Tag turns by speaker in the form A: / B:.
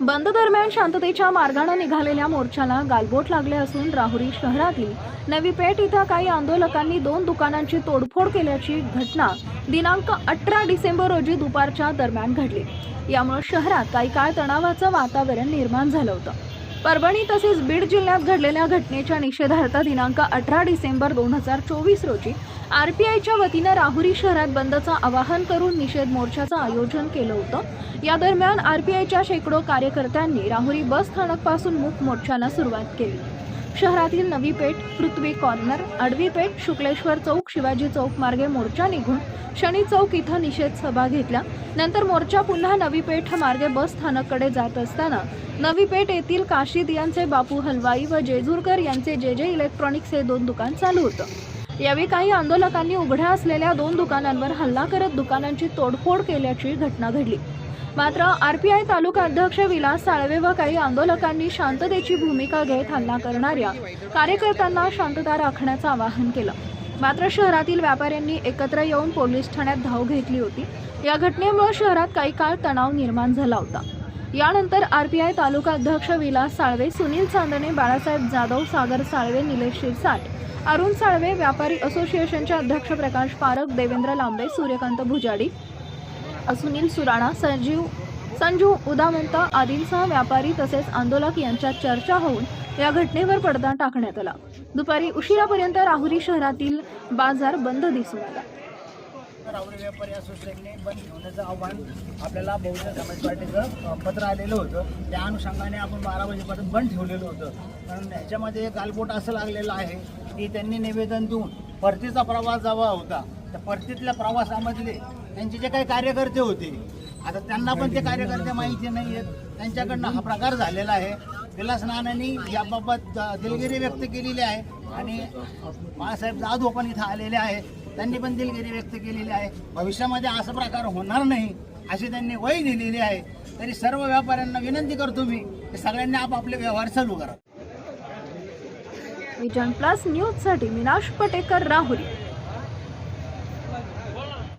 A: बंद दरम्यान शांततेच्या मार्गाने निघालेल्या मोर्चाला गालबोट लागले असून राहुरी शहरातील नवी पेठ इथं काही आंदोलकांनी दोन दुकानांची तोडफोड केल्याची घटना दिनांक अठरा डिसेंबर रोजी दुपारच्या दरम्यान घडली. यामुळे शहरात काही काळ तणावाचं वातावरण निर्माण झालं होतं. परभणी तसेच बीड जिल्ह्यात घडलेल्या घटनेच्या निषेधार्थ दिनांक अठरा डिसेंबर दोन हजार चोवीस रोजी आर पी आयच्या वतीनं राहुरी शहरात बंदचं आवाहन करून निषेध मोर्चाचं आयोजन केलं होतं. या दरम्यान आर पी आयच्या शेकडो कार्यकर्त्यांनी राहुरी बस स्थानकपासून मूक मोर्चाला सुरुवात केली. शहरातील नवी पेठ पृथ्वी कॉर्नर आडवी पेठ शुक्लेश्वर चौक शिवाजी चौक मार्गे मोर्चा निघून शनी चौक इथं निषेध सभा घेतल्या. नंतर मोर्चा पुन्हा नवी पेठ मार्गे बस स्थानककडे जात असताना नवी पेठ येथील काशीद यांचे बापू हलवाई व जेजूरकर यांचे जे जे इलेक्ट्रॉनिक्स हे दोन दुकान चालू होतं. यावेळी काही आंदोलकांनी उघड्या असलेल्या दोन दुकानांवर हल्ला करत दुकानांची तोडफोड केल्याची घटना घडली. मात्र आरपीआय तालुका अध्यक्ष विलास साळवे व काही आंदोलकांनी शांततेची भूमिका घेत हल्ला करणाऱ्या कार्यकर्त्यांना शांतता राखण्याचं आवाहन केलं. मात्र शहरातील व्यापाऱ्यांनी एकत्र येऊन पोलीस ठाण्यात धाव घेतली होती. या घटनेमुळे शहरात काही काळ तणाव निर्माण झाला होता. यानंतर आरपीआय तालुका अध्यक्ष विलास साळवे सुनील चांदणे बाळासाहेब जाधव सागर साळवे निलेश शिरसाट अरुण साळवे व्यापारी असोसिएशनचे अध्यक्ष प्रकाश पारख देवेंद्र लांबे सूर्यकांत भुजाडी सुनील सुराणा संजीव संजू उदामंत आदींसह व्यापारी तसेच आंदोलक यांच्यात चर्चा होऊन या घटनेवर पडदा टाकण्यात आला. दुपारी उशिरापर्यंत राहुरी शहरातील बाजार बंद दिसून आला.
B: राहुरी व्यापारी असोसिएशनने बंद ठेवण्याचं आव्हान आपल्याला बहुजन समाज पार्टीचं पत्र आलेलं होतं. त्या अनुषंगाने आपण बारा वाजेपर्यंत बंद ठेवलेलं होतं. कारण याच्यामध्ये गालबोट असं लागलेलं आहे की त्यांनी निवेदन देऊन परतीचा प्रवास जवळ होता. त्या परतीतल्या प्रवासामधले त्यांचे जे काही कार्यकर्ते होते आता त्यांना पण ते कार्यकर्ते माहिती नाही आहेत त्यांच्याकडनं हा प्रकार झालेला आहे. विलास नानांनी याबाबत दिलगिरी व्यक्त केलेली आहे. आणि बाळासाहेब जाधव पण इथं आलेले आहे. त्यांनी पण दिलगिरी व्यक्त केलेली आहे. भविष्यामध्ये असा प्रकार होणार नाही अशी त्यांनी वय दिलेली आहे. तरी सर्व व्यापाऱ्यांना विनंती करतो मी की सगळ्यांनी आपापले व्यवहार चालू करा.
A: विजन प्लस न्यूजसाठी मिनाश पटेकर राहुरी.